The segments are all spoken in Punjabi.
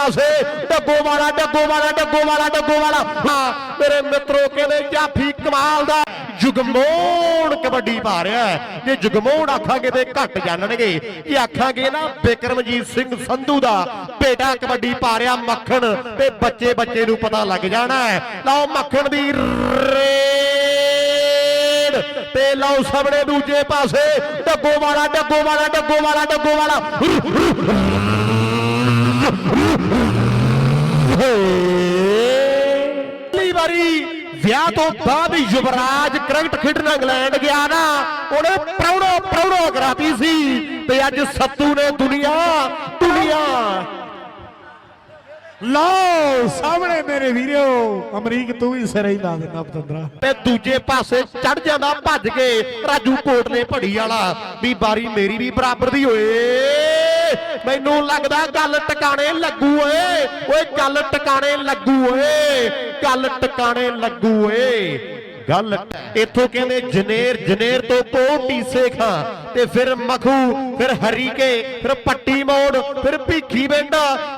ਪਾਸੇ। ਡੱਗੋ ਵਾਲਾ ਡੱਗੋ ਵਾਲਾ ਡੱਗੋ ਵਾਲਾ ਡੱਗੋ ਵਾਲਾ ਹਾਂ ਮੇਰੇ ਮਿੱਤਰੋ, ਕਹਿੰਦੇ ਜਾਫੀ ਕਮਾਲ ਦਾ ਜੁਗਮੋਣ ਕਬੱਡੀ ਪਾ ਰਿਹਾ ਜੇ ਜੁਗਮੋਣ ਆਖਾਂਗੇ ਤੇ ਘੱਟ ਜਾਣਨਗੇ। ਇਹ ਆਖਾਂਗੇ ਨਾ ਬਿਕਰਮਜੀਤ ਸਿੰਘ ਸੰਧੂ ਦਾ ਬੇਟਾ ਕਬੱਡੀ ਪਾ ਰਿਹਾ ਮੱਖਣ, ਤੇ ਬੱਚੇ ਬੱਚੇ ਨੂੰ ਪਤਾ ਲੱਗ ਜਾਣਾ ਹੈ। ਲਓ ਮੱਖਣ ਦੀ ਰੇਡ। ਤੇ ਲਓ ਸਾਹਮਣੇ ਦੂਜੇ ਪਾਸੇ। ਡੱਗੋ ਵਾਲਾ ਡੱਗੋ ਵਾਲਾ ਡੱਗੋ ਵਾਲਾ ਡੱਗੋ ਵਾਲਾ ਪਹਿਲੀ ਵਾਰੀ ਵਿਆਹ ਤੋਂ ਬਾਅਦ ਯੁਵਰਾਜ ਕ੍ਰਿਕਟ ਖੇਡਣ ਇੰਗਲੈਂਡ ਗਿਆ ਨਾ, ਉਹਨੇ ਪ੍ਰੌੜੋ ਪ੍ਰੌੜੋ ਕਰਾਤੀ ਸੀ ਤੇ ਅੱਜ ਸੱਤੂ ਨੇ ਦੁਨੀਆ ਦੁਨੀਆ। ਲਓ, ਸਾਹਮਣੇ ਮੇਰੇ ਵੀਰੋ, ਅਮਰੀਕ ਤੂੰ ਵੀ ਸਿਰੇ ਹੀ ਲਾ ਦਿੰਦਾ ਪਤੰਦਰਾ। ਤੇ ਦੂਜੇ ਪਾਸੇ ਚੜ ਜਾਂਦਾ, ਭੱਜ ਕੇ ਰਾਜੂ ਕੋਟ ਨੇ ਭੜੀ ਵਾਲਾ, ਵੀ ਬਾਰੀ ਮੇਰੀ ਵੀ ਬਰਾਬਰ ਦੀ ਹੋਏ। ਮੈਨੂੰ ਲੱਗਦਾ ਗੱਲ ਟਿਕਾਣੇ ਲੱਗੂ ਓਏ। ਓਏ ਗੱਲ ਟਿਕਾਣੇ ਲੱਗੂ ਓਏ। ਗੱਲ ਟਿਕਾਣੇ ਲੱਗੂ ਓਏ। ਗੱਲ ਇੱਥੋਂ ਕਹਿੰਦੇ ਜਨੇਰ ਜਨੇਰ ਤੋਂ ਕੋਟੀ ਸੇਖਾਂ। ਤੇ ਫਿਰ ਮਖੂ ਫਿਰ ਹਰੀਕੇ ਫਿਰ ਪੱਟੀ ਮੋੜ ਫਿਰ ਭੀਖੀ ਪਿੰਡ।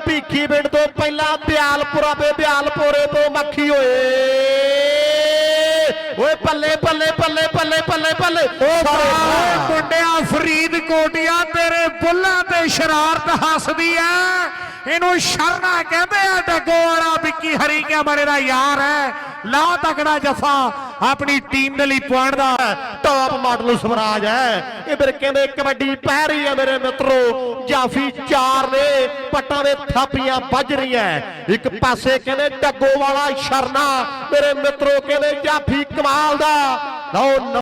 ਭੀਖੀ ਪਿੰਡ ਤੋਂ ਪਹਿਲਾਂ ਬਿਆਲਪੁਰਾ ਤੇ ਬਿਆਲਪੁਰੇ ਤੋਂ ਮੱਖੀ ਓਏ। ਓਏ ਪੱਲੇ ਪੱਲੇ ਪੱਲੇ ਪੱਲੇ ਪੱਲੇ ਪੱਲੇ। ਓਏ ਮੁੰਡਿਆ ਫਰੀਦਕੋਟਿਆ ਬੁੱਲਾਂ ਤੇ ਸ਼ਰਾਰਤ ਹੱਸਦੀ ਐ। ਇਹਨੂੰ ਸ਼ਰਨਾ ਕਹਿੰਦੇ ਆ, ਡੱਗੋ ਵਾਲਾ ਵਿੱਕੀ ਹਰੀ ਕੇ ਮੇਰੇ ਦਾ ਯਾਰ ਹੈ ਲਾ ਤਕੜਾ ਜਫਾ ਆਪਣੀ ਟੀਮ ਦੇ ਲਈ ਪੁਆਇੰਟ ਦਾ ਟੌਪ ਮਾਡਲ ਸਵਰਾਜ ਹੈ ਇਹ ਫਿਰ ਕਹਿੰਦੇ ਕਬੱਡੀ ਪੈ ਰਹੀ ਹੈ ਮੇਰੇ ਮਿੱਤਰੋ। ਜਾਫੀ ਚਾਰ ਨੇ, ਪੱਟਾਂ ਦੇ ਥਾਪੀਆਂ ਵੱਜ ਰਹੀਆਂ ਇੱਕ ਪਾਸੇ ਕਹਿੰਦੇ ਡੱਗੋ ਵਾਲਾ ਸ਼ਰਨਾ, ਮੇਰੇ ਮਿੱਤਰੋ ਕਹਿੰਦੇ ਜਾਫੀ ਕਮਾਲ ਦਾ। ਲਓ